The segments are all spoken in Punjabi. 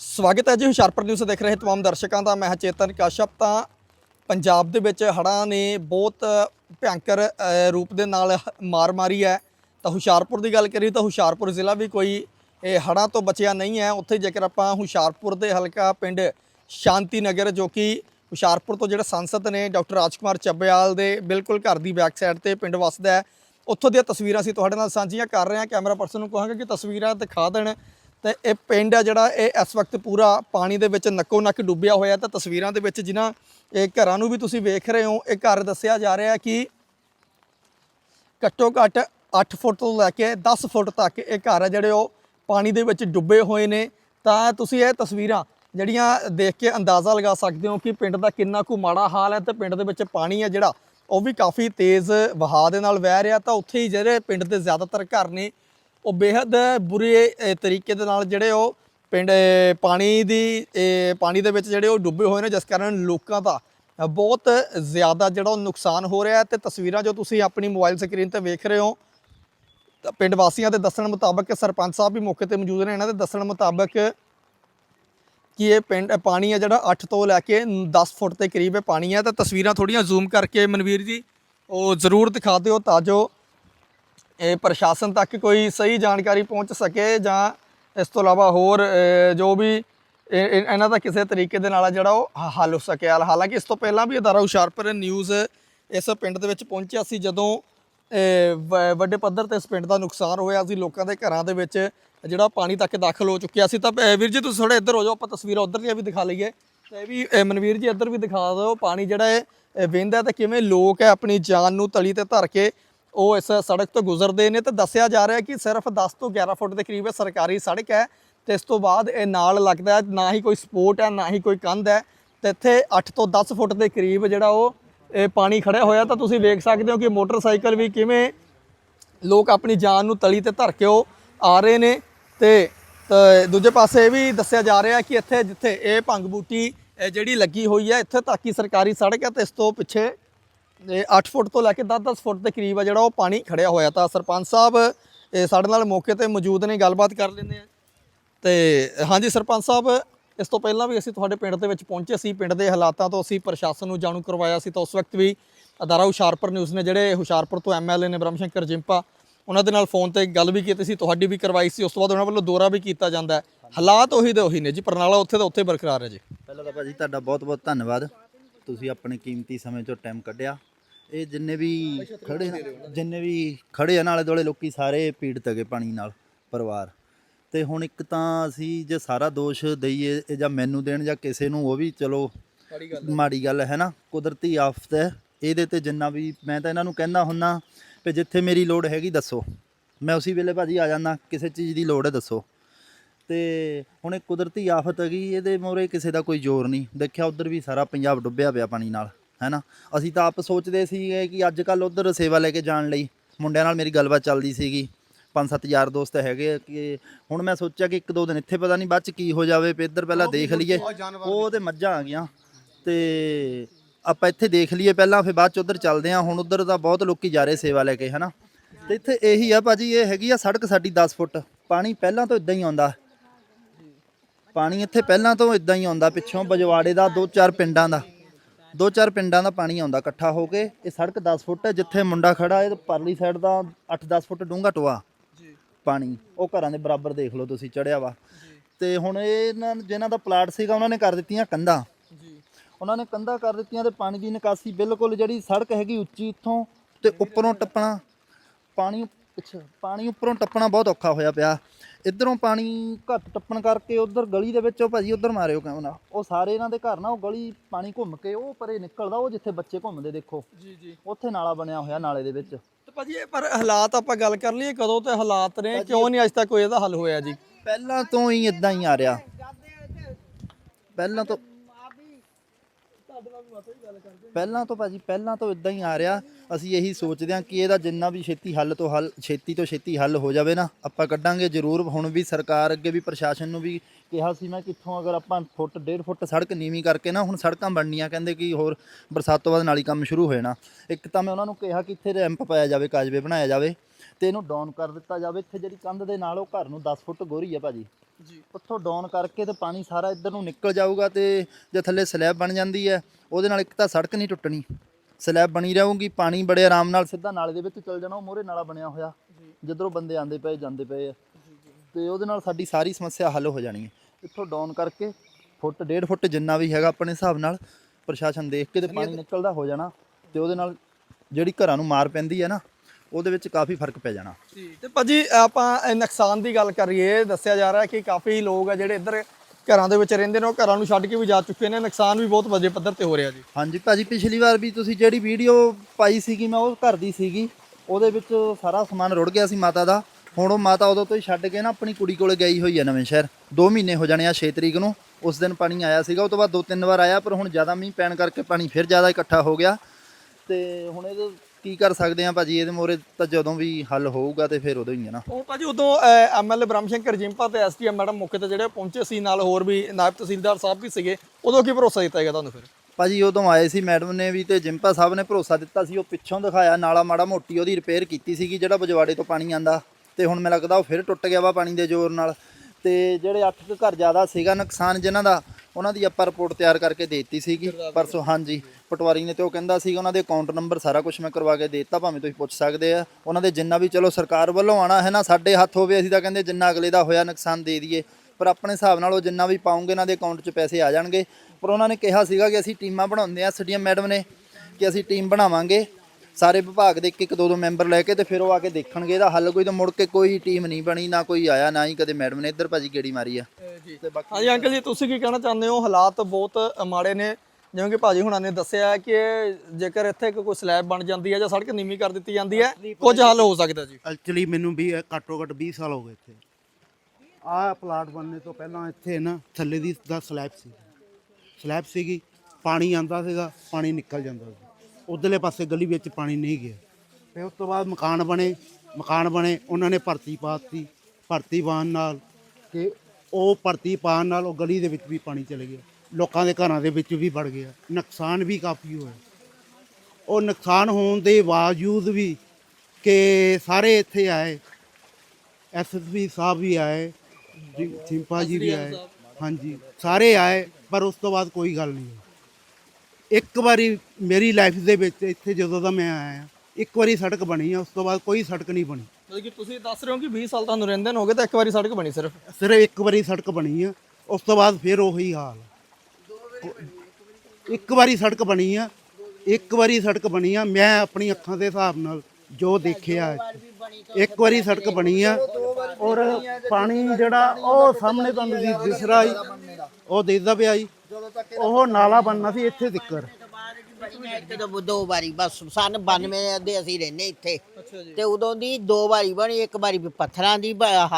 ਸਵਾਗਤ ਹੈ ਜੀ ਹੁਸ਼ਿਆਰਪੁਰ ਨਿਊਜ਼ ਦੇਖ ਰਹੇ ਤਮਾਮ ਦਰਸ਼ਕਾਂ ਦਾ, ਮੈਂ ਚੇਤਨ ਕਾਸ਼ਪ। ਤਾਂ ਪੰਜਾਬ ਦੇ ਵਿੱਚ ਹੜ੍ਹਾਂ ਨੇ ਬਹੁਤ ਭਿਆਨਕ ਰੂਪ ਦੇ ਨਾਲ ਮਾਰ ਮਾਰੀ ਹੈ। ਤਾਂ ਹੁਸ਼ਿਆਰਪੁਰ ਦੀ ਗੱਲ ਕਰੀਏ ਤਾਂ ਹੁਸ਼ਿਆਰਪੁਰ ਜ਼ਿਲ੍ਹਾ ਵੀ ਕੋਈ, ਇਹ ਹੜ੍ਹਾਂ ਤੋਂ ਬਚਿਆ ਨਹੀਂ ਹੈ। ਉੱਥੇ ਜੇਕਰ ਆਪਾਂ ਹੁਸ਼ਿਆਰਪੁਰ ਦੇ ਹਲਕਾ ਪਿੰਡ ਸ਼ਾਂਤੀ ਨਗਰ, ਜੋ ਕਿ ਹੁਸ਼ਿਆਰਪੁਰ ਤੋਂ ਜਿਹੜੇ ਸੰਸਦ ਨੇ ਡਾਕਟਰ ਰਾਜਕੁਮਾਰ ਚੱਬਿਆਲ ਦੇ ਬਿਲਕੁਲ ਘਰ ਦੀ ਬੈਕ ਸਾਈਡ ਤੇ ਪਿੰਡ ਵਸਦਾ ਹੈ। ਉੱਥੋਂ ਦੀਆਂ ਤਸਵੀਰਾਂ ਅਸੀਂ ਤੁਹਾਡੇ ਨਾਲ ਸਾਂਝੀਆਂ ਕਰ ਰਹੇ ਹਾਂ। ਕੈਮਰਾ ਪਰਸਨ ਨੂੰ ਕਹਾਂਗੇ ਕਿ ਤਸਵੀਰਾਂ ਦਿਖਾ ਦੇਣ। ਤੇ ਇਹ ਪਿੰਡ ਆ ਜਿਹੜਾ ਇਹ ਇਸ ਵਕਤ ਪੂਰਾ ਪਾਣੀ ਦੇ ਵਿੱਚ ਨੱਕੋ ਨੱਕ ਡੁੱਬਿਆ ਹੋਇਆ ਤਾਂ ਤਸਵੀਰਾਂ ਦੇ ਵਿੱਚ ਜਿਨ੍ਹਾਂ ਇਹ ਘਰਾਂ ਨੂੰ ਵੀ ਤੁਸੀਂ ਵੇਖ ਰਹੇ ਹੋ, ਇਹ ਘਰ ਦੱਸਿਆ ਜਾ ਰਿਹਾ ਕਿ ਘੱਟੋ ਘੱਟ 8 ਫੁੱਟ ਤੋਂ ਲੈ ਕੇ 10 ਫੁੱਟ ਤੱਕ ਇਹ ਘਰ ਆ ਜਿਹੜੇ ਉਹ ਪਾਣੀ ਦੇ ਵਿੱਚ ਡੁੱਬੇ ਹੋਏ ਨੇ। ਤਾਂ ਤੁਸੀਂ ਇਹ ਤਸਵੀਰਾਂ ਜਿਹੜੀਆਂ ਦੇਖ ਕੇ ਅੰਦਾਜ਼ਾ ਲਗਾ ਸਕਦੇ ਹੋ ਕਿ ਪਿੰਡ ਦਾ ਕਿੰਨਾ ਕੁ ਮਾੜਾ ਹਾਲ ਹੈ ਤੇ ਪਿੰਡ ਦੇ ਵਿੱਚ ਪਾਣੀ ਹੈ ਜਿਹੜਾ ਉਹ ਵੀ ਕਾਫੀ ਤੇਜ਼ ਵਹਾਅ ਦੇ ਨਾਲ ਵਹਿ ਰਿਹਾ ਤਾਂ ਉੱਥੇ ਹੀ ਜਿਹੜੇ ਪਿੰਡ ਦੇ ਜ਼ਿਆਦਾਤਰ ਘਰ ਨੇ ਉਹ ਬੇहद ਬੁਰੇ ਤਰੀਕੇ ਦੇ ਨਾਲ ਜਿਹੜੇ ਉਹ ਪਿੰਡ ਪਾਣੀ ਦੀ ਪਾਣੀ ਦੇ ਵਿੱਚ ਜਿਹੜੇ ਉਹ ਡੁੱਬੇ ਹੋਏ ਨੇ, ਜਿਸ ਕਾਰਨ ਲੋਕਾਂ ਦਾ ਬਹੁਤ ਜ਼ਿਆਦਾ ਜਿਹੜਾ ਉਹ ਨੁਕਸਾਨ ਹੋ ਰਿਹਾ ਹੈ ਤੇ ਤਸਵੀਰਾਂ ਜੋ ਤੁਸੀਂ ਆਪਣੀ ਮੋਬਾਈਲ ਸਕਰੀਨ ਤੇ ਵੇਖ ਰਹੇ ਹੋ ਪਿੰਡ ਵਾਸੀਆਂ ਦੇ ਦੱਸਣ ਮੁਤਾਬਕ, ਸਰਪੰਚ ਸਾਹਿਬ ਵੀ ਮੌਕੇ ਤੇ ਮੌਜੂਦ ਨੇ, ਇਹਨਾਂ ਦੇ ਦੱਸਣ ਮੁਤਾਬਕ ਕਿ ਇਹ ਪਿੰਡ ਪਾਣੀ ਹੈ ਜਿਹੜਾ 8 ਤੋਂ ਲੈ ਕੇ 10 ਫੁੱਟ ਦੇ ਕਰੀਬ ਇਹ ਪਾਣੀ ਹੈ। ਤਾਂ ਤਸਵੀਰਾਂ ਥੋੜੀਆਂ ਜ਼ੂਮ ਕਰਕੇ ਮਨਵੀਰ ਜੀ, ਉਹ ਜ਼ਰੂਰ ਦਿਖਾ ਦਿਓ ਤਾਂ ਜੋ ਇਹ ਪ੍ਰਸ਼ਾਸਨ ਤੱਕ ਕੋਈ ਸਹੀ ਜਾਣਕਾਰੀ ਪਹੁੰਚ ਸਕੇ ਜਾਂ ਇਸ ਤੋਂ ਇਲਾਵਾ ਹੋਰ ਜੋ ਵੀ ਇਹਨਾਂ ਦਾ ਕਿਸੇ ਤਰੀਕੇ ਦੇ ਨਾਲ ਜਿਹੜਾ ਉਹ ਹੱਲ ਹੋ ਸਕਿਆ। ਹਾਲਾਂਕਿ ਇਸ ਤੋਂ ਪਹਿਲਾਂ ਵੀ ਅਦਾਰਾ ਹੁਸ਼ਿਆਰਪੁਰ ਨਿਊਜ਼ ਇਸ ਪਿੰਡ ਦੇ ਵਿੱਚ ਪਹੁੰਚਿਆ ਸੀ, ਜਦੋਂ ਵ- ਵੱਡੇ ਪੱਧਰ ਤੇ ਇਸ ਪਿੰਡ ਦਾ ਨੁਕਸਾਨ ਹੋਇਆ ਸੀ। ਲੋਕਾਂ ਦੇ ਘਰਾਂ ਦੇ ਵਿੱਚ ਜਿਹੜਾ ਪਾਣੀ ਤੱਕ ਦਾਖਲ ਹੋ ਚੁੱਕਿਆ ਸੀ। ਤਾਂ ਵੀਰ ਜੀ, ਤੁਸੀਂ ਥੋੜੇ ਇੱਧਰ ਹੋ ਜਾਓ, ਆਪਾਂ ਤਸਵੀਰਾਂ ਉੱਧਰ ਦੀਆਂ ਵੀ ਦਿਖਾ ਲਈਏ। ਤੇ ਵੀ ਮਨਵੀਰ ਜੀ, ਇੱਧਰ ਵੀ ਦਿਖਾ ਦਿਓ, ਪਾਣੀ ਜਿਹੜਾ ਹੈ ਵਹਿੰਦਾ ਤੇ ਕਿਵੇਂ ਲੋਕ ਹੈ ਆਪਣੀ ਜਾਨ ਨੂੰ ਤਲੀ ਤੇ ਧਰ ਕੇ ਉਹ ਇਸ ਸੜਕ ਤੋਂ ਗੁਜ਼ਰਦੇ ਨੇ ਤੇ ਦੱਸਿਆ ਜਾ ਰਿਹਾ ਕਿ ਸਿਰਫ 10 ਤੋਂ 11 ਫੁੱਟ ਦੇ ਕਰੀਬ ਇਹ ਸਰਕਾਰੀ ਸੜਕ ਹੈ ਤੇ ਇਸ ਤੋਂ ਬਾਅਦ ਇਹ ਨਾਲ ਲੱਗਦਾ ਹੈ, ਨਾ ਹੀ ਕੋਈ ਸਪੋਰਟ ਹੈ, ਨਾ ਹੀ ਕੋਈ ਕੰਧ ਹੈ ਤੇ ਇੱਥੇ 8 ਤੋਂ 10 ਫੁੱਟ ਦੇ ਕਰੀਬ ਜਿਹੜਾ ਉਹ ਇਹ ਪਾਣੀ ਖੜਿਆ ਹੋਇਆ ਤਾਂ ਤੁਸੀਂ ਵੇਖ ਸਕਦੇ ਹੋ ਕਿ ਮੋਟਰਸਾਈਕਲ ਵੀ ਕਿਵੇਂ ਲੋਕ ਆਪਣੀ ਜਾਨ ਨੂੰ ਤਲੀ ਤੇ ਧਰ ਕੇ ਉਹ ਆ ਰਹੇ ਨੇ ਤੇ ਦੂਜੇ ਪਾਸੇ ਇਹ ਵੀ ਦੱਸਿਆ ਜਾ ਰਿਹਾ ਕਿ ਇੱਥੇ ਜਿੱਥੇ ਇਹ ਭੰਗ ਬੂਟੀ ਜਿਹੜੀ ਲੱਗੀ ਹੋਈ ਹੈ, ਇੱਥੇ ਤੱਕ ਹੀ ਸਰਕਾਰੀ ਸੜਕ ਹੈ ਤੇ ਇਸ ਤੋਂ ਪਿੱਛੇ 8 ਫੁੱਟ ਤੋਂ ਲੈ ਕੇ 10-10 ਫੁੱਟ ਦੇ ਕਰੀਬ ਆ ਜਿਹੜਾ ਉਹ ਪਾਣੀ ਖੜਿਆ ਹੋਇਆ ਤਾਂ ਸਰਪੰਚ ਸਾਹਿਬ, ਇਹ ਸਾਡੇ ਨਾਲ ਮੌਕੇ ਤੇ ਮੌਜੂਦ ਨੇ, ਗੱਲਬਾਤ ਕਰ ਲੈਂਦੇ ਆ। ਤੇ ਹਾਂਜੀ ਸਰਪੰਚ ਸਾਹਿਬ, ਇਸ ਤੋਂ ਪਹਿਲਾਂ ਵੀ ਅਸੀਂ ਤੁਹਾਡੇ ਪਿੰਡ ਦੇ ਵਿੱਚ ਪਹੁੰਚੇ ਸੀ, ਪਿੰਡ ਦੇ ਹਾਲਾਤਾਂ ਤੋਂ ਅਸੀਂ ਪ੍ਰਸ਼ਾਸਨ ਨੂੰ ਜਾਣੂ ਕਰਵਾਇਆ ਸੀ ਤਾਂ ਉਸ ਵਕਤ ਵੀ ਅਦਾਰਾ ਹੁਸ਼ਿਆਰਪੁਰ ਨਿਊਜ਼ ਨੇ ਜਿਹੜੇ ਹੁਸ਼ਿਆਰਪੁਰ ਤੋਂ ਐਮਐਲਏ ਨੇ ਬ੍ਰਹਮ ਸ਼ੰਕਰ ਜਿੰਪਾ, ਉਹਨਾਂ ਦੇ ਨਾਲ ਫੋਨ ਤੇ ਗੱਲ ਵੀ ਕੀਤੀ ਸੀ, ਤੁਹਾਡੀ ਵੀ ਕਰਵਾਈ ਸੀ, ਉਸ ਤੋਂ ਬਾਅਦ ਉਹਨਾਂ ਵੱਲੋਂ ਦੌਰਾ ਵੀ ਕੀਤਾ ਜਾਂਦਾ ਹਾਲਾਤ ਉਹੀ ਦੇ ਉਹੀ ਨੇ ਜੀ, ਪਰਨਾਲਾ ਉੱਥੇ ਦਾ ਉੱਥੇ ਬਰਕਰਾਰ ਹੈ ਜੀ। ਪਹਿਲਾਂ ਤਾਂ ਭਾਜੀ ਤੁਹਾਡਾ ਬਹੁਤ ਬਹੁਤ ਧੰਨਵਾਦ। ਤੁਸੀਂ ਆਪਣੇ ਕੀਮਤੀ ਸਮੇਂ ਚੋਂ ਟਾਈਮ ਕੱਢਿਆ। ਇਹ ਜਿੰਨੇ ਵੀ ਖੜੇ ਨਾ- ਜਿੰਨੇ ਵੀ ਖੜੇ ਆ ਨਾਲੇ ਦੁਆਲੇ ਲੋਕੀ ਸਾਰੇ ਪੀੜਤ ਹੈਗੇ ਪਾਣੀ ਨਾਲ ਪਰਿਵਾਰ। ਤੇ ਹੁਣ ਇੱਕ ਤਾਂ ਅਸੀਂ ਜੇ ਸਾਰਾ ਦੋਸ਼ ਦਈਏ ਇਹ ਜਾਂ ਮੈਨੂੰ ਦੇਣ ਜਾਂ ਕਿਸੇ ਨੂੰ ਉਹ ਵੀ ਚਲੋ ਮਾੜੀ ਗੱਲ ਹੈ। ਨਾ? ਕੁਦਰਤੀ ਆਫਤ ਹੈ। ਇਹਦੇ ਤੇ ਜਿੰਨਾ ਵੀ ਮੈਂ ਤਾਂ ਇਹਨਾਂ ਨੂੰ ਕਹਿੰਦਾ ਹੁੰਨਾ ਕਿ ਜਿੱਥੇ ਮੇਰੀ ਲੋੜ ਹੈਗੀ ਦੱਸੋ। ਮੈਂ ਉਸੇ ਵੇਲੇ ਭਾਜੀ ਆ ਜਾਂਦਾ ਕਿਸੇ ਚੀਜ਼ ਦੀ ਲੋੜ ਹੈ ਦੱਸੋ। ਤੇ ਹੁਣ ਇਹ ਕੁਦਰਤੀ ਆਫਤ ਹੈਗੀ ਇਹਦੇ ਮੋਰੇ ਕਿਸੇ ਦਾ ਕੋਈ ਜ਼ੋਰ ਨਹੀਂ। ਦੇਖਿਆ ਉਧਰ ਵੀ ਸਾਰਾ ਪੰਜਾਬ ਡੁੱਬਿਆ ਪਿਆ ਪਾਣੀ ਨਾਲ। ਹੈਨਾ? ਅਸੀਂ ਤਾਂ ਆਪ ਸੋਚਦੇ ਸੀਗੇ ਕਿ ਅੱਜ ਕੱਲ ਉਧਰ ਸੇਵਾ ਲੈ ਕੇ ਜਾਣ ਲਈ ਮੁੰਡਿਆਂ ਨਾਲ ਮੇਰੀ ਗੱਲਬਾਤ ਚੱਲਦੀ ਸੀਗੀ। ਪੰਜ ਸੱਤ ਯਾਰ ਦੋਸਤ ਹੈਗੇ ਆ ਕਿ ਹੁਣ ਮੈਂ ਸੋਚਿਆ ਕਿ ਇੱਕ ਦੋ ਦਿਨ ਇੱਥੇ ਪਤਾ ਨਹੀਂ ਬਾਅਦ ਚ ਕੀ ਹੋ ਜਾਵੇ ਵੀ ਇੱਧਰ ਪਹਿਲਾਂ ਦੇਖ ਲਈਏ। ਉਹ ਤੇ ਮੱਝਾਂ ਆ ਗਈਆਂ। ਤੇ ਆਪਾਂ ਇੱਥੇ ਦੇਖ ਲਈਏ ਪਹਿਲਾਂ ਫਿਰ ਬਾਅਦ ਚ ਉਧਰ ਚੱਲਦੇ ਆ। ਹੁਣ ਉਧਰ ਤਾਂ ਬਹੁਤ ਲੋਕੀ ਜਾ ਰਹੇ ਸੇਵਾ ਲੈ ਕੇ ਹਨਾ? ਤੇ ਇੱਥੇ ਇਹੀ ਆ ਭਾਜੀ ਇਹ ਹੈਗੀ ਆ ਸੜਕ ਸਾਡੀ 10 ਫੁੱਟ। ਪਾਣੀ ਪਹਿਲਾਂ ਤੋਂ ਇਦਾਂ ਹੀ ਆਉਂਦਾ। ਪਾਣੀ ਇੱਥੇ ਪਹਿਲਾਂ ਤੋਂ ਇਦਾਂ ਹੀ ਆਉਂਦਾ ਪਿੱਛੋਂ ਬਜਵਾੜੇ ਦਾ ਦੋ ਚਾਰ ਪਿੰਡਾਂ ਦਾ। ਦੋ ਚਾਰ ਪਿੰਡਾਂ ਦਾ ਪਾਣੀ ਆਉਂਦਾ ਇਕੱਠਾ ਹੋ ਕੇ। ਇਹ ਸੜਕ 10 ਫੁੱਟ ਹੈ ਜਿੱਥੇ ਮੁੰਡਾ ਖੜਾ ਇਹ ਪਰਲੀ ਸਾਈਡ ਦਾ 8-10 ਫੁੱਟ ਡੂੰਘਾ ਟੋਆ ਪਾਣੀ। ਉਹ ਘਰਾਂ ਦੇ ਬਰਾਬਰ ਦੇਖ ਲਓ ਤੁਸੀਂ ਚੜਿਆ ਵਾ। ਤੇ ਹੁਣ ਇਹ ਇਹਨਾਂ ਜਿਨ੍ਹਾਂ ਦਾ ਪਲਾਟ ਸੀਗਾ ਉਹਨਾਂ ਨੇ ਕਰ ਦਿੱਤੀਆਂ ਕੰਧਾਂ। ਉਹਨਾਂ ਨੇ ਕੰਧਾਂ ਕਰ ਦਿੱਤੀਆਂ ਤੇ ਪਾਣੀ ਦੀ ਨਿਕਾਸੀ ਬਿਲਕੁਲ ਜਿਹੜੀ ਸੜਕ ਹੈਗੀ ਉੱਚੀ ਇੱਥੋਂ ਤੇ ਉੱਪਰੋਂ ਟੱਪਣਾ। ਪਾਣੀ ਪਿੱਛੇ ਪਾਣੀ ਉੱਪਰੋਂ ਟੱਪਣਾ ਬਹੁਤ ਔਖਾ ਹੋਇਆ ਪਿਆ। ਇਧਰੋਂ ਪਾਣੀ ਘੱਟ ਟੱਪਣ ਕਰਕੇ ਉਧਰ ਗਲੀ ਦੇ ਵਿੱਚ ਉਹ ਭਾਜੀ ਉਧਰ ਮਾਰਿਓ ਕਿਉਂ ਨਾ। ਉਹ ਸਾਰੇ ਇਹਨਾਂ ਦੇ ਘਰ ਨਾ ਉਹ ਗਲੀ ਪਾਣੀ ਘੁੰਮ ਕੇ ਉਹ ਪਰੇ ਨਿਕਲਦਾ ਉਹ ਜਿੱਥੇ ਬੱਚੇ ਘੁੰਮਦੇ ਦੇਖੋ। ਜੀ ਜੀ। ਉੱਥੇ ਨਾਲਾ ਬਣਿਆ ਹੋਇਆ ਨਾਲੇ ਦੇ ਵਿੱਚ। ਤੇ ਭਾਜੀ ਇਹ ਪਰ ਹਾਲਾਤ ਆਪਾਂ ਗੱਲ ਕਰ ਲਈਏ ਕਦੋਂ ਤੇ ਹਾਲਾਤ ਨੇ ਕਿਉਂ ਨਹੀਂ ਅੱਜ ਤੱਕ ਕੋਈ ਇਹਦਾ ਹੱਲ ਹੋਇਆ ਜੀ? ਪਹਿਲਾਂ ਤੋਂ ਹੀ ਇਦਾਂ ਹੀ ਆ ਰਿਹਾ। ਪਹਿਲਾਂ ਤੋਂ ਪਹਿਲਾਂ ਤੋਂ ਭਾਜੀ, ਪਹਿਲਾਂ ਤੋਂ ਇਦਾਂ ਹੀ ਆ ਰਿਹਾ। ਅਸੀਂ ਇਹੀ ਸੋਚਦੇ ਹਾਂ ਕਿ ਇਹਦਾ ਜਿੰਨਾ ਵੀ ਛੇਤੀ ਹੱਲ ਤੋਂ ਹੱਲ, ਛੇਤੀ ਤੋਂ ਛੇਤੀ ਹੱਲ ਹੋ ਜਾਵੇ ਨਾ, ਆਪਾਂ ਕੱਢਾਂਗੇ ਜ਼ਰੂਰ। ਹੁਣ ਵੀ ਸਰਕਾਰ ਅੱਗੇ ਵੀ ਪ੍ਰਸ਼ਾਸਨ ਨੂੰ ਵੀ ਕਿਹਾ ਸੀ ਮੈਂ ਕਿੱਥੋਂ ਅਗਰ ਆਪਾਂ ਫੁੱਟ, ਡੇਢ ਫੁੱਟ ਸੜਕ ਨੀਵੀਂ ਕਰਕੇ ਨਾ ਹੁਣ ਸੜਕਾਂ ਬਣਨੀਆਂ, ਕਹਿੰਦੇ ਕਿ ਹੋਰ ਬਰਸਾਤ ਤੋਂ ਬਾਅਦ ਨਾਲੀ ਕੰਮ ਸ਼ੁਰੂ ਹੋ ਜਾਣਾ ਇੱਕ ਤਾਂ ਮੈਂ ਉਹਨਾਂ ਨੂੰ ਕਿਹਾ ਕਿ ਇੱਥੇ ਰੈਂਪ ਪਾਇਆ ਜਾਵੇ, ਕਾਜਵੇ ਬਣਾਇਆ ਜਾਵੇ ਤੇ ਇਹਨੂੰ ਡਾਊਨ ਕਰ ਦਿੱਤਾ ਜਾਵੇ। ਇੱਥੇ ਜਿਹੜੀ ਕੰਧ ਦੇ ਨਾਲ ਉਹ ਘਰ ਨੂੰ 10 ਫੁੱਟ ਗੋਰੀ ਹੈ ਭਾਜੀ। ਜੀ। ਉੱਥੋਂ ਡਾਊਨ ਕਰਕੇ ਤੇ ਪਾਣੀ ਸਾਰਾ ਇੱਧਰ ਨੂੰ ਨਿਕਲ ਜਾਊਗਾ ਤੇ ਜੇ ਥੱਲੇ ਸਲੈਬ ਬਣ ਜਾਂਦੀ ਹੈ ਉਹਦੇ ਨਾਲ ਇੱਕ ਤਾਂ ਸੜਕ ਨਹੀਂ ਟੁੱਟਣੀ। ਸਲੈਬ ਬਣੀ ਰਹੂਗੀ ਪਾਣੀ ਬੜੇ ਆਰਾਮ ਨਾਲ ਸਿੱਧਾ ਨਾਲੇ ਦੇ ਵਿੱਚ ਚਲ ਜਾਣਾ ਉਹ ਮੋਰੇ ਨਾਲਾ ਬਣਿਆ ਹੋਇਆ। ਜਿੱਧਰੋਂ ਬੰਦੇ ਆਂਦੇ ਪਏ ਜਾਂਦੇ ਪਏ ਆ। ਤੇ ਉਹਦੇ ਨਾਲ ਸਾਡੀ ਸਾਰੀ ਸਮੱਸਿਆ ਹੱਲ ਹੋ ਜਾਣੀ ਹੈ। ਇੱਥੋਂ ਡਾਊਨ ਕਰਕੇ ਫੁੱਟ ਡੇਢ ਫੁੱਟ ਜਿੰਨਾ ਵੀ ਹੈਗਾ ਆਪਣੇ ਹਿਸਾਬ ਨਾਲ ਪ੍ਰਸ਼ਾਸਨ ਦੇਖ ਕੇ ਤੇ ਪਾਣੀ ਨਿਕਲਦਾ ਹੋ ਜਾਣਾ ਤੇ ਉਹਦੇ ਨਾਲ ਜਿਹੜੀ ਘਰਾਂ ਨੂੰ ਮਾਰ ਪੈਂਦੀ ਹੈ ਨਾ ਉਹਦੇ ਵਿੱਚ ਕਾਫੀ ਫ਼ਰਕ ਪੈ ਜਾਣਾ। ਤੇ ਭਾਜੀ ਆਪਾਂ ਨੁਕਸਾਨ ਦੀ ਗੱਲ ਕਰੀਏ ਦੱਸਿਆ ਜਾ ਰਿਹਾ ਕਿ ਕਾਫੀ ਲੋਕ ਆ ਜਿਹੜੇ ਇੱਧਰ ਘਰਾਂ ਦੇ ਵਿੱਚ ਰਹਿੰਦੇ ਨੇ ਉਹ ਘਰਾਂ ਨੂੰ ਛੱਡ ਕੇ ਵੀ ਜਾ ਚੁੱਕੇ ਨੇ। ਨੁਕਸਾਨ ਵੀ ਬਹੁਤ ਵੱਡੇ ਪੱਧਰ ਤੇ ਹੋ ਰਿਹਾ ਜੀ। ਹਾਂਜੀ ਭਾਜੀ ਪਿਛਲੀ ਵਾਰ ਵੀ ਤੁਸੀਂ ਜਿਹੜੀ ਵੀਡੀਓ ਪਾਈ ਸੀਗੀ ਮੈਂ ਉਹ ਘਰ ਦੀ ਸੀਗੀ। ਉਹਦੇ ਵਿੱਚ ਸਾਰਾ ਸਮਾਨ ਰੁੜ ਗਿਆ ਸੀ ਮਾਤਾ ਦਾ। ਹੁਣ ਉਹ ਮਾਤਾ ਉਦੋਂ ਤੋਂ ਹੀ ਛੱਡ ਕੇ ਨਾ ਆਪਣੀ ਕੁੜੀ ਕੋਲੇ ਗਈ ਹੋਈ ਹੈ ਨਵੇਂ ਸ਼ਹਿਰ। 2 ਮਹੀਨੇ ਹੋ ਜਾਣੇ ਆ 6 ਤਰੀਕ ਨੂੰ। ਉਸ ਦਿਨ ਪਾਣੀ ਆਇਆ ਸੀਗਾ ਉਹ ਤੋਂ ਬਾਅਦ ਦੋ ਤਿੰਨ ਵਾਰ ਆਇਆ ਪਰ ਹੁਣ ਜ਼ਿਆਦਾ ਮੀਂਹ ਪੈਣ ਕਰਕੇ ਪਾਣੀ ਫਿਰ ਜ਼ਿਆਦਾ ਇਕੱਠਾ ਹੋ ਗਿਆ। ਤੇ ਹੁਣ ਇਹਦੇ ਕੀ ਕਰ ਸਕਦੇ ਆ ਭਾਜੀ? ਇਹਦੇ ਮੋਰੇ ਤਾਂ ਜਦੋਂ ਵੀ ਹੱਲ ਹੋਊਗਾ ਤੇ ਫਿਰ ਉਦੋਂ ਹੀ ਹੈ ਨਾ। ਉਹ ਭਾਜੀ ਉਦੋਂ ਐਮਐਲਏ ਬ੍ਰਹਮ ਸ਼ੰਕਰ ਜਿੰਪਾ ਤੇ ਐਸਟੀਐਮ ਮੈਡਮ ਮੌਕੇ ਤੇ ਜਿਹੜੇ ਪਹੁੰਚੇ ਸੀ ਨਾਲ ਹੋਰ ਵੀ ਨਾਇਬ ਤਹਿਸੀਲਦਾਰ ਸਾਹਿਬ ਵੀ ਸੀਗੇ ਉਦੋਂ ਕੀ ਭਰੋਸਾ ਦਿੱਤਾ ਗਿਆ ਤੁਹਾਨੂੰ ਫਿਰ? ਭਾਜੀ ਉਦੋਂ ਆਏ ਸੀ ਮੈਡਮ ਨੇ ਵੀ ਤੇ ਜਿੰਪਾ ਸਾਹਿਬ ਨੇ ਭਰੋਸਾ ਦਿੱਤਾ ਸੀ ਉਹ ਪਿੱਛੋਂ ਦਿਖਾਇਆ ਨਾਲਾ ਮਾੜਾ ਮੋਟੀ ਉਹਦੀ ਰਿਪੇਅਰ ਕੀਤੀ ਸੀਗੀ ਜਿਹੜਾ ਬਜਵਾੜੇ ਤੋਂ ਪਾਣੀ ਆਂਦਾ। ਤੇ ਹੁਣ ਮੈਨੂੰ ਲੱਗਦਾ ਉਹ ਫਿਰ ਟੁੱਟ ਗਿਆ ਵਾ ਪਾਣੀ ਦੇ ਜ਼ੋਰ ਨਾਲ। ਤੇ ਜਿਹੜੇ 8 ਕੁ ਘਰ ਜ਼ਿਆਦਾ ਸੀਗਾ ਨੁਕਸਾਨ ਜਿਨ੍ਹਾਂ ਦਾ ਉਹਨਾਂ ਦੀ ਆਪਾਂ ਰਿਪੋਰਟ ਤਿਆਰ ਕਰਕੇ ਦੇ ਦਿੱਤੀ ਸੀਗੀ। ਪਰਸੋਂ ਹਾਂਜੀ। ਪਟਵਾਰੀ ਨੇ ਤੇ ਉਹ ਕਹਿੰਦਾ ਸੀ ਉਹਨਾਂ ਦੇ ਅਕਾਊਂਟ ਨੰਬਰ ਸਾਰਾ ਕੁਝ ਮੈਂ ਕਰਵਾ ਕੇ ਦੇ ਦਿੱਤਾ ਭਾਵੇਂ ਤੁਸੀਂ ਪੁੱਛ ਸਕਦੇ ਆ। ਉਹਨਾਂ ਦੇ ਜਿੰਨਾ ਵੀ ਚਲੋ ਸਰਕਾਰ ਵੱਲੋਂ ਆਣਾ ਹੈ ਨਾ ਸਾਡੇ ਹੱਥ ਹੋਵੇ ਅਸੀਂ ਤਾਂ ਕਹਿੰਦੇ ਜਿੰਨਾ ਅਗਲੇ ਦਾ ਹੋਇਆ ਨੁਕਸਾਨ ਦੇ ਦਈਏ। ਪਰ ਆਪਣੇ ਹਿਸਾਬ ਨਾਲ ਉਹ ਜਿੰਨਾ ਵੀ ਪਾਉਂਗੇ ਇਹਨਾਂ ਦੇ ਅਕਾਊਂਟ 'ਚ ਪੈਸੇ ਆ ਜਾਣਗੇ। ਪਰ ਉਹਨਾਂ ਨੇ ਕਿਹਾ ਸੀਗਾ ਕਿ ਅਸੀਂ ਟੀਮਾਂ ਬਣਾਉਂਦੇ ਆ ਐਸਡੀਐਮ ਮੈਡਮ ਨੇ ਕਿ ਅਸੀਂ ਟੀਮ ਬਣਾਵਾਂਗੇ। ਸਾਰੇ ਵਿਭਾਗ ਦੇ ਇੱਕ ਇੱਕ ਦੋ ਦੋ ਮੈਂਬਰ ਲੈ ਕੇ ਤੇ ਫਿਰ ਉਹ ਆ ਕੇ ਦੇਖਣਗੇ। ਇਹਦਾ ਹੱਲ ਕੋਈ ਤਾਂ ਮੁੜ ਕੇ ਕੋਈ ਟੀਮ ਨਹੀਂ ਬਣੀ ਨਾ ਕੋਈ ਆਇਆ ਨਾ ਹੀ ਕਦੇ ਮੈਡਮ ਨੇ ਇੱਧਰ ਭਾਜੀ ਗੇੜੀ ਮਾਰੀ ਆ। ਤੇ ਬਾਕੀ ਹਾਂਜੀ ਅੰਕਲ ਜੀ ਤੁਸੀਂ ਕੀ ਕਹਿਣਾ ਚਾਹੁੰਦੇ ਹੋ? ਹਾਲਾਤ ਬਹੁਤ ਮਾੜੇ ਨੇ। ਜਿਵੇਂ ਕਿ ਭਾਜੀ ਹੁਣਾਂ ਨੇ ਦੱਸਿਆ ਕਿ ਜੇਕਰ ਇੱਥੇ ਕੋਈ ਸਲੈਬ ਬਣ ਜਾਂਦੀ ਹੈ ਜਾਂ ਸੜਕ ਨੀਵੀਂ ਕਰ ਦਿੱਤੀ ਜਾਂਦੀ ਹੈ ਕੁਝ ਹੱਲ ਹੋ ਸਕਦਾ ਜੀ। ਐਕਚੁਅਲੀ ਮੈਨੂੰ ਵੀ ਇਹ ਘੱਟੋ ਘੱਟ 20 ਸਾਲ ਹੋ ਗਏ ਇੱਥੇ। ਆਹ ਪਲਾਟ ਬਣਨੇ ਤੋਂ ਪਹਿਲਾਂ ਇੱਥੇ ਨਾ ਥੱਲੇ ਦੀ ਦਾ ਸਲੈਬ ਸੀ। ਸਲੈਬ ਸੀਗੀ ਪਾਣੀ ਆਂਦਾ ਸੀਗਾ ਪਾਣੀ ਨਿਕਲ ਜਾਂਦਾ ਸੀ। ਉਧਰਲੇ ਪਾਸੇ ਗਲੀ ਵਿੱਚ ਪਾਣੀ ਨਹੀਂ ਗਿਆ। ਫਿਰ ਉਸ ਤੋਂ ਬਾਅਦ ਮਕਾਨ ਬਣੇ ਮਕਾਨ ਬਣੇ, ਉਹਨਾਂ ਨੇ ਭਰਤੀ ਪਾਤੀ, ਭਰਤੀ ਪਾਉਣ ਨਾਲ ਕਿ ਉਹ ਭਰਤੀ ਪਾਉਣ ਨਾਲ ਉਹ ਗਲੀ ਦੇ ਵਿੱਚ ਵੀ ਪਾਣੀ ਚਲੇ ਗਿਆ। ਲੋਕਾਂ ਦੇ ਘਰਾਂ ਦੇ ਵਿੱਚ ਵੀ ਵੜ ਗਿਆ। ਨੁਕਸਾਨ ਵੀ ਕਾਫੀ ਹੋਇਆ। ਉਹ ਨੁਕਸਾਨ ਹੋਣ ਦੇ ਬਾਵਜੂਦ ਵੀ ਕਿ ਸਾਰੇ ਇੱਥੇ ਆਏ। ਐਸਐਸਪੀ ਸਾਹਿਬ ਵੀ ਆਏ, ਜੀ ਸਿੰਪਾ ਜੀ ਵੀ ਆਏ। ਹਾਂਜੀ, ਸਾਰੇ ਆਏ, ਪਰ ਉਸ ਤੋਂ ਬਾਅਦ ਕੋਈ ਗੱਲ ਨਹੀਂ ਹੋਈ। ਇੱਕ ਵਾਰੀ ਮੇਰੀ ਲਾਈਫ ਦੇ ਵਿੱਚ ਇੱਥੇ ਜਦੋਂ ਦਾ ਮੈਂ ਆਇਆ ਇੱਕ ਵਾਰੀ ਸੜਕ ਬਣੀ ਆ ਉਸ ਤੋਂ ਬਾਅਦ ਕੋਈ ਸੜਕ ਨਹੀਂ ਬਣੀ ਮਤਲਬ ਕਿ ਤੁਸੀਂ ਦੱਸ ਰਹੇ ਹੋ ਕਿ 20 ਸਾਲ ਤੁਹਾਨੂੰ ਰਹਿੰਦੇ ਨੂੰ ਹੋ ਗਏ ਤਾਂ ਇੱਕ ਵਾਰੀ ਸੜਕ ਬਣੀ ਸਿਰਫ ਸਿਰਫ ਇੱਕ ਵਾਰੀ ਸੜਕ ਬਣੀ ਆ ਉਸ ਤੋਂ ਬਾਅਦ ਫਿਰ ਉਹੀ ਹਾਲ। ਇੱਕ ਵਾਰੀ ਸੜਕ ਬਣੀ ਆ ਇੱਕ ਵਾਰੀ ਸੜਕ ਬਣੀ ਆ ਮੈਂ ਆਪਣੀ ਅੱਖਾਂ ਦੇ ਹਿਸਾਬ ਨਾਲ ਜੋ ਦੇਖਿਆ। ਇੱਕ ਵਾਰੀ ਸੜਕ ਬਣੀ ਆ ਔਰ ਪਾਣੀ ਜਿਹੜਾ ਉਹ ਸਾਹਮਣੇ ਤੁਹਾਨੂੰ ਦਿਸ ਰਿਹਾ ਜੀ ਉਹ ਦਿਸਦਾ ਪਿਆ ਜੀ ਉਹ ਨਾਲਾ ਬਣਨਾ ਸੀ ਇੱਥੇ ਦਿੱਕਰ ਇੱਥੇ ਤਾਂ ਦੋ ਵਾਰੀ ਬਸ ਸਨ 92 ਦੇ ਅਸੀਂ ਰਹਿੰਦੇ ਇੱਥੇ। ਤੇ ਉਦੋਂ ਦੀ ਦੋ ਵਾਰੀ ਬਣੀ ਇੱਕ ਵਾਰੀ ਪੱਥਰਾਂ ਦੀ ਆਹ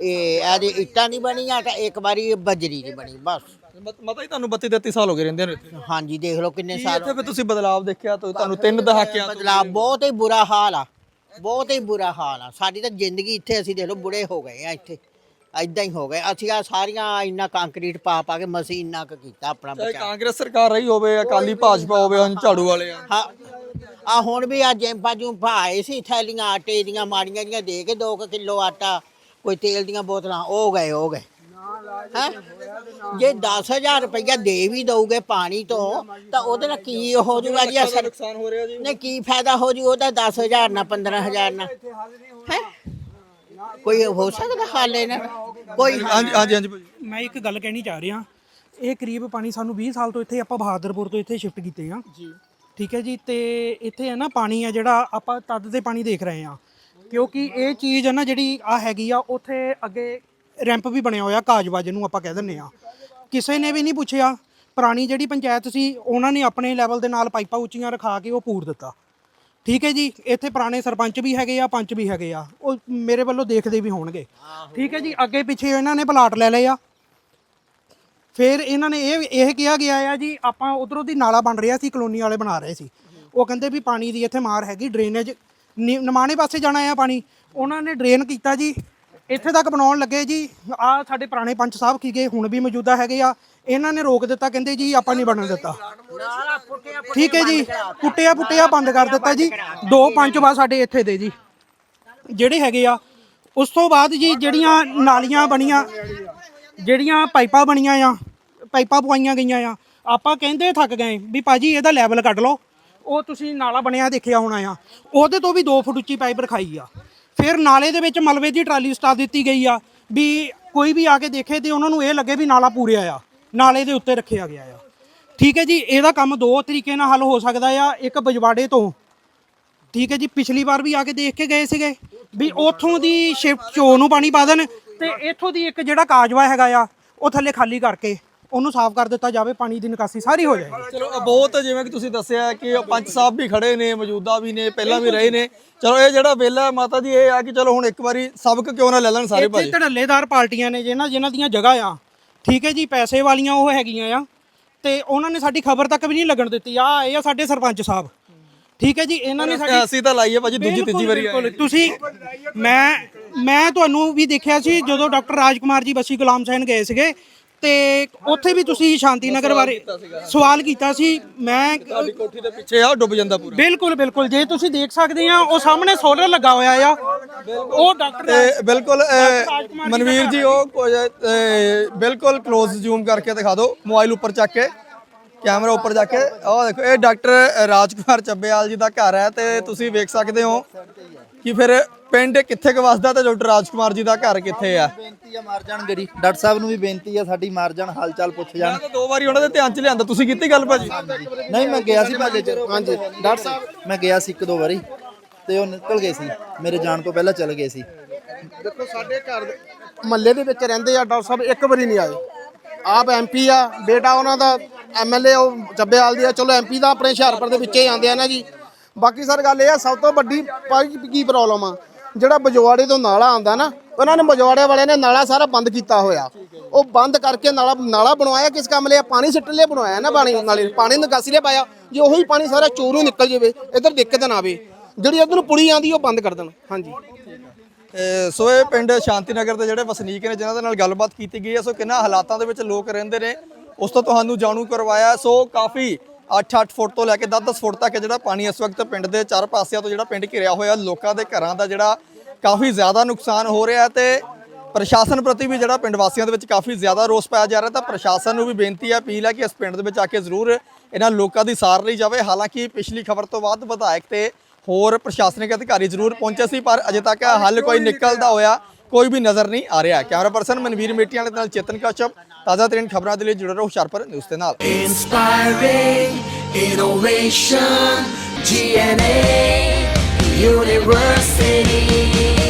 ਇਹ ਇਹਦੀ ਇੱਟਾਂ ਦੀ ਬਣੀ ਆ ਤੇ ਇੱਕ ਵਾਰੀ ਬਜਰੀ ਦੀ ਬਣੀ ਬਸ। ਮਤਾ ਹੀ ਤੁਹਾਨੂੰ 32 33 ਸਾਲ ਹੋ ਗਏ ਰਹਿੰਦੇ ਨੂੰ ਇੱਥੇ। ਹਾਂਜੀ ਦੇਖ ਲਓ ਕਿੰਨੇ ਸਾਲ ਇੱਥੇ ਫਿਰ ਤੁਸੀਂ ਬਦਲਾਅ ਦੇਖਿਆ ਤਾਂ ਤੁਹਾਨੂੰ ਤਿੰਨ ਦਹਾਕਿਆਂ ਤੋਂ ਬਦਲਾਅ ਬਹੁਤ ਹੀ ਬੁਰਾ ਹਾਲ ਆ ਬਹੁਤ ਹੀ ਬੁਰਾ ਹਾਲ ਆ। ਸਾਡੀ ਤਾਂ ਜ਼ਿੰਦਗੀ ਇੱਥੇ ਅਸੀਂ ਦੇਖ ਲਓ ਬੁੜੇ ਹੋ ਗਏ ਆ ਇੱਥੇ। ਐਦਾਂ ਹੀ ਹੋ ਗਏ। ਅਸੀਂ ਆ ਸਾਰੀਆਂ ਇੰਨਾ ਕੰਕਰੀਟ ਪਾ ਪਾ ਕੇ ਮਸੀਂ ਇੰਨਾ ਕੁ ਕੀਤਾ ਆਪਣਾ ਚਾਹੇ ਬਚਾ ਕਾਂਗਰਸ ਸਰਕਾਰ ਰਹੀ ਹੋਵੇ ਅਕਾਲੀ ਭਾਜਪਾ ਹੋਵੇ ਹੁਣ ਝਾੜੂ ਵਾਲੇ ਆ। ਹਾਂ। ਆ ਹੁਣ ਵੀ ਆ ਜੈਂਪਾ ਜੂੰ ਭਾਏ ਸੀ ਥੈਲੀਆਂ ਆਟੇ ਦੀਆਂ ਮਾੜੀਆਂ ਜੀਆਂ ਦੇ ਕੇ 2 ਕਿਲੋ ਆਟਾ ਕੋਈ ਤੇਲ ਦੀਆਂ ਬੋਤਲਾਂ ਉਹ ਗਏ ਉਹ ਗਏ। ਹੈਂ? ਜੇ 10000 ਰੁਪਇਆ ਦੇ ਵੀ ਦਊਗੇ ਪਾਣੀ ਤੋਂ ਤਾਂ ਉਹਦੇ ਨਾਲ ਕੀ ਹੋ ਜੂਗਾ ਜੀ ਅਸਰ? ਨੁਕਸਾਨ ਹੋ ਰਿਹਾ ਜੀ। ਨੇ ਕੀ ਫਾਇਦਾ ਹੋ ਜੂ ਉਹਦਾ 10000 ਨਾਲ 15000 ਨਾਲ। ਹੈ? ਕੋਈ ਹੋ ਸਕਦਾ ਹੱਲ ਇਹਨਾਂ? ਕੋਈ ਹਾਂਜੀ ਹਾਂਜੀ ਹਾਂਜੀ ਭਾਜੀ। ਮੈਂ ਇੱਕ ਗੱਲ ਕਹਿਣੀ ਚਾਹ ਰਿਹਾ। ਇਹ ਕਰੀਬ ਪਾਣੀ ਸਾਨੂੰ 20 ਸਾਲ ਤੋਂ ਇੱਥੇ ਆਪਾਂ ਬਹਾਦਰਪੁਰ ਤੋਂ ਇੱਥੇ ਸ਼ਿਫਟ ਕੀਤੇ ਆ। ਜੀ। ਠੀਕ ਹੈ ਜੀ ਤੇ ਇੱਥੇ ਹੈ ਨਾ ਪਾਣੀ ਆ ਜਿਹੜਾ ਆਪਾਂ ਤਦ ਦੇ ਪਾਣੀ ਦੇਖ ਰਹੇ ਆ। ਕਿਉਂਕਿ ਇਹ ਚੀਜ਼ ਹੈ ਨਾ ਜਿਹੜੀ ਆ ਹੈਗੀ ਆ ਉੱਥੇ ਅੱਗੇ ਰੈਂਪ ਵੀ ਬਣਿਆ ਹੋਇਆ ਕਾਜਵਾ ਜਿਹਨੂੰ ਆਪਾਂ ਕਹਿ ਦਿੰਨੇ ਆ। ਕਿਸੇ ਨੇ ਵੀ ਨਹੀਂ ਪੁੱਛਿਆ ਪੁਰਾਣੀ ਜਿਹੜੀ ਪੰਚਾਇਤ ਸੀ ਉਹਨਾਂ ਨੇ ਆਪਣੇ ਲੈਵਲ ਦੇ ਨਾਲ ਪਾਈਪਾਂ ਉੱਚੀਆਂ ਰਖਾ ਕੇ ਉਹ ਪੂਰ ਦਿੱਤਾ। ਠੀਕ ਹੈ ਜੀ, ਇੱਥੇ ਪੁਰਾਣੇ ਸਰਪੰਚ ਵੀ ਹੈਗੇ ਆ, ਪੰਚ ਵੀ ਹੈਗੇ ਆ। ਉਹ ਮੇਰੇ ਵੱਲੋਂ ਦੇਖਦੇ ਵੀ ਹੋਣਗੇ। ਠੀਕ ਹੈ ਜੀ, ਅੱਗੇ ਪਿੱਛੇ ਇਹਨਾਂ ਨੇ ਪਲਾਟ ਲੈ ਲਏ ਆ। ਫਿਰ ਇਹਨਾਂ ਨੇ ਇਹ ਇਹ ਕਿਹਾ ਗਿਆ ਆ ਜੀ, ਆਪਾਂ ਉਧਰੋਂ ਦੀ ਨਾਲਾ ਬਣ ਰਿਹਾ ਸੀ, ਕਲੋਨੀ ਵਾਲੇ ਬਣਾ ਰਹੇ ਸੀ। ਉਹ ਕਹਿੰਦੇ ਵੀ ਪਾਣੀ ਦੀ ਇੱਥੇ ਮਾਰ ਹੈਗੀ, ਡਰੇਨੇਜ ਨਿਮਾਣੇ ਪਾਸੇ ਜਾਣਾ ਆ ਪਾਣੀ। ਉਹਨਾਂ ਨੇ ਡਰੇਨ ਕੀਤਾ ਜੀ ਇੱਥੇ ਤੱਕ ਬਣਾਉਣ ਲੱਗੇ ਜੀ। ਆ ਸਾਡੇ ਪੁਰਾਣੇ ਪੰਚ ਸਾਹਿਬ ਕੀ ਗਏ ਹੁਣ ਵੀ ਮੌਜੂਦਾ ਹੈਗੇ ਆ। ਇਹਨਾਂ ਨੇ ਰੋਕ ਦਿੱਤਾ, ਕਹਿੰਦੇ ਜੀ, ਆਪਾਂ ਨਹੀਂ ਬਣਨ ਦਿੱਤਾ। ਠੀਕ ਹੈ ਜੀ। ਪੁੱਟਿਆ ਪੁੱਟਿਆ ਬੰਦ ਕਰ ਦਿੱਤਾ ਜੀ। ਦੋ ਪੰਚ ਵਾ ਸਾਡੇ ਇੱਥੇ ਦੇ ਜੀ। ਜਿਹੜੇ ਹੈਗੇ ਆ, ਉਸ ਤੋਂ ਬਾਅਦ ਜੀ, ਜਿਹੜੀਆਂ ਨਾਲੀਆਂ ਬਣੀਆਂ, ਜਿਹੜੀਆਂ ਪਾਈਪਾਂ ਬਣੀਆਂ ਆ, ਪਾਈਪਾਂ ਪਵਾਈਆਂ ਗਈਆਂ ਆ, ਆਪਾਂ ਕਹਿੰਦੇ ਥੱਕ ਗਏ। ਵੀ ਭਾਜੀ, ਇਹਦਾ ਲੈਵਲ ਕੱਢ ਲਓ। ਉਹ ਤੁਸੀਂ ਨਾਲਾ ਬਣਿਆ ਦੇਖਿਆ ਹੋਣਾ ਆ। ਉਹਦੇ ਤੋਂ ਵੀ 2 ਫੁੱਟ ਉੱਚੀ ਪਾਈਪ ਰਖਾਈ ਆ। ਫਿਰ ਨਾਲੇ ਦੇ ਵਿੱਚ ਮਲਬੇ ਦੀ ਟਰਾਲੀ ਸਟਾ ਦਿੱਤੀ ਗਈ ਆ, ਵੀ ਕੋਈ ਵੀ ਆ ਕੇ ਦੇਖੇ ਤੇ ਉਹਨਾਂ ਨੂੰ ਇਹ ਲੱਗੇ ਵੀ ਨਾਲਾ ਪੂਰਿਆ ਆ, ਨਾਲੇ ਦੇ ਉੱਤੇ ਰੱਖਿਆ ਗਿਆ ਆ। ਠੀਕ ਹੈ ਜੀ, ਇਹਦਾ ਕੰਮ ਦੋ ਤਰੀਕੇ ਨਾਲ ਹੱਲ ਹੋ ਸਕਦਾ ਆ, ਇੱਕ ਬਜਵਾੜੇ ਤੋਂ। ਠੀਕ ਹੈ ਜੀ, ਪਿਛਲੀ ਵਾਰ ਵੀ ਆ ਕੇ ਦੇਖ ਕੇ ਗਏ ਸੀਗੇ, ਵੀ ਉੱਥੋਂ ਦੀ ਸ਼ਿਫਟ ਚੋ ਨੂੰ ਪਾਣੀ ਪਾ ਦੇਣ ਤੇ ਇੱਥੋਂ ਦੀ ਇੱਕ ਜਿਹੜਾ ਕਾਜਵਾ ਹੈਗਾ ਆ, ਉਹ ਥੱਲੇ ਖਾਲੀ ਕਰਕੇ ਉਹਨੂੰ ਸਾਫ਼ ਕਰ ਦਿੱਤਾ ਜਾਵੇ ਪਾਣੀ ਦੀ ਨਿਕਾਸੀ ਸਾਰੀ ਹੋ ਜਾਏਗੀ ਚਲੋ ਬਹੁਤ ਜਿਵੇਂ ਕਿ ਤੁਸੀਂ ਦੱਸਿਆ ਕਿ ਪੰਚ ਸਾਹਿਬ ਵੀ ਖੜੇ ਨੇ ਮੌਜੂਦਾ ਵੀ ਨੇ ਪਹਿਲਾਂ ਵੀ ਰਹੇ ਨੇ। ਚਲੋ ਇਹ ਜਿਹੜਾ ਵੇਲਾ ਮਾਤਾ ਜੀ ਇਹ ਆ ਕਿ ਚਲੋ ਹੁਣ ਇੱਕ ਵਾਰੀ ਸਬਕ ਕਿਉਂ ਨਾ ਲੈ ਲੈਣ ਸਾਰੇ ਇੱਥੇ ਭਾਜੀ ਧੜੱਲੇਦਾਰ ਪਾਰਟੀਆਂ ਨੇ ਜਿਹਨਾਂ ਜਿਨ੍ਹਾਂ ਦੀਆਂ ਜਗ੍ਹਾ ਆ। ਠੀਕ ਹੈ ਜੀ ਪੈਸੇ ਵਾਲੀਆਂ ਉਹ ਹੈਗੀਆਂ ਆ। ਤੇ ਉਹਨਾਂ ਨੇ ਸਾਡੀ ਖਬਰ ਤੱਕ ਵੀ ਨਹੀਂ ਲੱਗਣ ਦਿੱਤੀ। ਆ ਇਹ ਆ ਸਾਡੇ ਸਰਪੰਚ ਸਾਹਿਬ। ਠੀਕ ਹੈ ਜੀ ਇਹਨਾਂ ਨੇ ਸਾਡੀ ਅਸੀਂ ਤਾਂ ਲਾਈਏ ਭਾਜੀ ਦੂਜੀ ਤੀਜੀ ਵਾਰੀ ਬਿਲਕੁਲ, ਤੁਸੀਂ ਮੈਂ ਮੈਂ ਤੁਹਾਨੂੰ ਵੀ ਦੇਖਿਆ ਸੀ ਜਦੋਂ ਡਾਕਟਰ ਰਾਜਕੁਮਾਰ ਜੀ ਬਸੀ ਗੁਲਾਮ ਸੈਨ ਗਏ ਸੀਗੇ ਤੇ ਉੱਥੇ ਵੀ ਤੁਸੀਂ ਸ਼ਾਂਤੀ ਨਗਰ ਬਾਰੇ ਸਵਾਲ ਕੀਤਾ ਸੀ। ਮੈਂ ਸਾਡੀ ਕੋਠੀ ਦੇ ਪਿੱਛੇ ਆ ਡੁੱਬ ਜਾਂਦਾ ਪੂਰਾ। ਬਿਲਕੁਲ ਬਿਲਕੁਲ। ਜੇ ਤੁਸੀਂ ਦੇਖ ਸਕਦੇ ਆ ਉਹ ਸਾਹਮਣੇ ਸੋਲਰ ਲੱਗਾ ਹੋਇਆ ਆ। ਉਹ ਡਾਕਟਰ ਤੇ ਬਿਲਕੁਲ ਮਨਵੀਰ ਜੀ ਉਹ ਬਿਲਕੁਲ ক্লোਜ਼ ਜ਼ੂਮ ਕਰਕੇ ਦਿਖਾ ਦਿਓ। ਮੋਬਾਈਲ ਉੱਪਰ ਚੱਕ ਕੇ ਕੈਮਰਾ ਉੱਪਰ ਜਾ ਕੇ। ਉਹ ਦੇਖੋ ਇਹ ਡਾਕਟਰ ਰਾਜਕੁਮਾਰ ਚੱਬੇਵਾਲ ਜੀ ਦਾ ਘਰ ਹੈ ਤੇ ਤੁਸੀਂ ਵੇਖ ਸਕਦੇ ਹੋ। ਕਿ ਫਿਰ ਪਿੰਡ ਕਿੱਥੇ ਕੁ ਵਸਦਾ ਤੇ ਡਾਕਟਰ ਰਾਜਕੁਮਾਰ ਜੀ ਦਾ ਘਰ ਕਿੱਥੇ ਆ? ਬੇਨਤੀ ਆ ਮਾਰ ਜਾਣ ਗਰੀ ਡਾਕਟਰ ਸਾਹਿਬ ਨੂੰ ਵੀ ਬੇਨਤੀ ਆ ਸਾਡੀ ਮਾਰ ਜਾਣ ਹਾਲ ਚਾਲ ਪੁੱਛ ਜਾਣ। ਮੈਂ ਤਾਂ ਦੋ ਵਾਰੀ ਉਹਨਾਂ ਦੇ ਧਿਆਨ ਚ ਲਿਆਂਦਾ। ਤੁਸੀਂ ਕੀਤੀ ਗੱਲ ਭਾਜੀ? ਨਹੀਂ ਮੈਂ ਗਿਆ ਸੀ ਭਾਜੇ ਚ ਹਾਂਜੀ। ਡਾਕਟਰ ਸਾਹਿਬ ਮੈਂ ਗਿਆ ਸੀ ਇੱਕ ਦੋ ਵਾਰੀ ਤੇ ਉਹ ਨਿਕਲ ਗਏ ਸੀ। ਮੇਰੇ ਜਾਣ ਤੋਂ ਪਹਿਲਾਂ ਚਲੇ ਗਏ ਸੀ। ਦੇਖੋ ਸਾਡੇ ਘਰ ਮਹੱਲੇ ਦੇ ਵਿੱਚ ਰਹਿੰਦੇ ਆ ਡਾਕਟਰ ਸਾਹਿਬ ਇੱਕ ਵਾਰੀ ਨਹੀਂ ਆਏ। ਆਪ ਐਮਪੀ ਆ ਬੇਟਾ ਉਹਨਾਂ ਦਾ ਐਮਐਲਏ ਉਹ ਜੱਬੇਵਾਲ ਦੀ ਆ। ਚਲੋ ਐਮਪੀ ਦਾ ਆਪਣੇ ਹੁਸ਼ਿਆਰਪੁਰ ਦੇ ਵਿੱਚੇ ਹੀ ਆਉਂਦੇ ਆ ਨਾ ਜੀ। ਬਾਕੀ ਸਰ ਗੱਲ ਇਹ ਆ, ਸਭ ਤੋਂ ਵੱਡੀ ਪਾਈ ਕੀ ਪ੍ਰੋਬਲਮ ਆ? ਜਿਹੜਾ ਬਜਵਾੜੇ ਤੋਂ ਨਾਲਾ ਆਉਂਦਾ ਨਾ, ਉਹਨਾਂ ਨੇ ਬਜਵਾੜੇ ਵਾਲਿਆਂ ਨੇ ਨਾਲਾ ਸਾਰਾ ਬੰਦ ਕੀਤਾ ਹੋਇਆ। ਉਹ ਬੰਦ ਕਰਕੇ ਨਾਲਾ ਨਾਲਾ ਬਣਵਾਇਆ ਕਿਸ ਕੰਮ ਲਈ ਪਾਣੀ ਸਿੱਟਣ ਲਈ ਬਣਵਾਇਆ ਨਾ ਪਾਣੀ ਨਾਲੇ, ਪਾਣੀ ਨਿਕਾਸੀ ਲਈ ਪਾਇਆ। ਜੇ ਉਹੀ ਪਾਣੀ ਸਾਰਾ ਚੋਰੂ ਨਿਕਲ ਜਾਵੇ, ਇੱਧਰ ਦਿੱਕਤ ਨਾ ਆਵੇ। ਜਿਹੜੀ ਇੱਧਰ ਨੂੰ ਪੁਲੀ ਆਂਦੀ ਉਹ ਬੰਦ ਕਰ ਦੇਣ। ਹਾਂਜੀ। ਸੋ ਇਹ ਪਿੰਡ ਸ਼ਾਂਤੀ ਨਗਰ ਦੇ ਜਿਹੜੇ ਵਸਨੀਕ ਨੇ, ਜਿਨ੍ਹਾਂ ਦੇ ਨਾਲ ਗੱਲਬਾਤ ਕੀਤੀ ਗਈ ਹੈ, ਸੋ ਕਿੰਨਾ ਹਾਲਾਤਾਂ ਦੇ ਵਿੱਚ ਲੋਕ ਰਹਿੰਦੇ ਨੇ, ਉਸ ਤੋਂ ਤੁਹਾਨੂੰ ਜਾਣੂ ਕਰਵਾਇਆ। ਸੋ ਕਾਫੀ 8-8 ਫੁੱਟ ਤੋਂ ਲੈ ਕੇ 10-10 ਫੁੱਟ ਤੱਕ ਜਿਹੜਾ ਪਾਣੀ ਇਸ ਵਕਤ ਪਿੰਡ ਦੇ ਚਾਰ ਪਾਸਿਆਂ ਤੋਂ ਜਿਹੜਾ ਪਿੰਡ ਘਿਰਿਆ ਹੋਇਆ, ਲੋਕਾਂ ਦੇ ਘਰਾਂ ਦਾ ਜਿਹੜਾ ਕਾਫੀ ਜ਼ਿਆਦਾ ਨੁਕਸਾਨ ਹੋ ਰਿਹਾ ਤੇ ਪ੍ਰਸ਼ਾਸਨ ਪ੍ਰਤੀ ਵੀ ਜਿਹੜਾ ਪਿੰਡ ਵਾਸੀਆਂ ਦੇ ਵਿੱਚ ਕਾਫੀ ਜ਼ਿਆਦਾ ਰੋਸ ਪਾਇਆ ਜਾ ਰਿਹਾ ਤਾਂ ਪ੍ਰਸ਼ਾਸਨ ਨੂੰ ਵੀ ਬੇਨਤੀ ਹੈ, ਅਪੀਲ ਹੈ ਕਿ ਇਸ ਪਿੰਡ ਦੇ ਵਿੱਚ ਆ ਕੇ ਜ਼ਰੂਰ ਇਹਨਾਂ ਲੋਕਾਂ ਦੀ ਸਾਰ ਲਈ ਜਾਵੇ। ਹਾਲਾਂਕਿ ਪਿਛਲੀ ਖਬਰ ਤੋਂ ਬਾਅਦ ਵਿਧਾਇਕ ਤੇ ਹੋਰ ਪ੍ਰਸ਼ਾਸਨਿਕ ਅਧਿਕਾਰੀ ਜ਼ਰੂਰ ਪਹੁੰਚੇ ਸੀ, ਪਰ ਅਜੇ ਤੱਕ ਹੱਲ ਕੋਈ ਨਿਕਲਦਾ ਹੋਇਆ ਕੋਈ ਵੀ ਨਜ਼ਰ ਨਹੀਂ ਆ ਰਿਹਾ ਕੈਮਰਾ ਪਰਸਨ ਮਨਵੀਰ ਮੇਟੀਆਂ ਦੇ ਨਾਲ ਚੇਤਨ ਕਸ਼ਪ ਤਾਜ਼ਾ ਤਰੀਨ ਖਬਰਾਂ ਦੇ ਲਈ ਜੁੜੇ ਰਹੋ ਹੁਸ਼ਿਆਰਪੁਰ ਨਿਊਜ਼ ਦੇ ਨਾਲ Inspiring innovation, GNA University.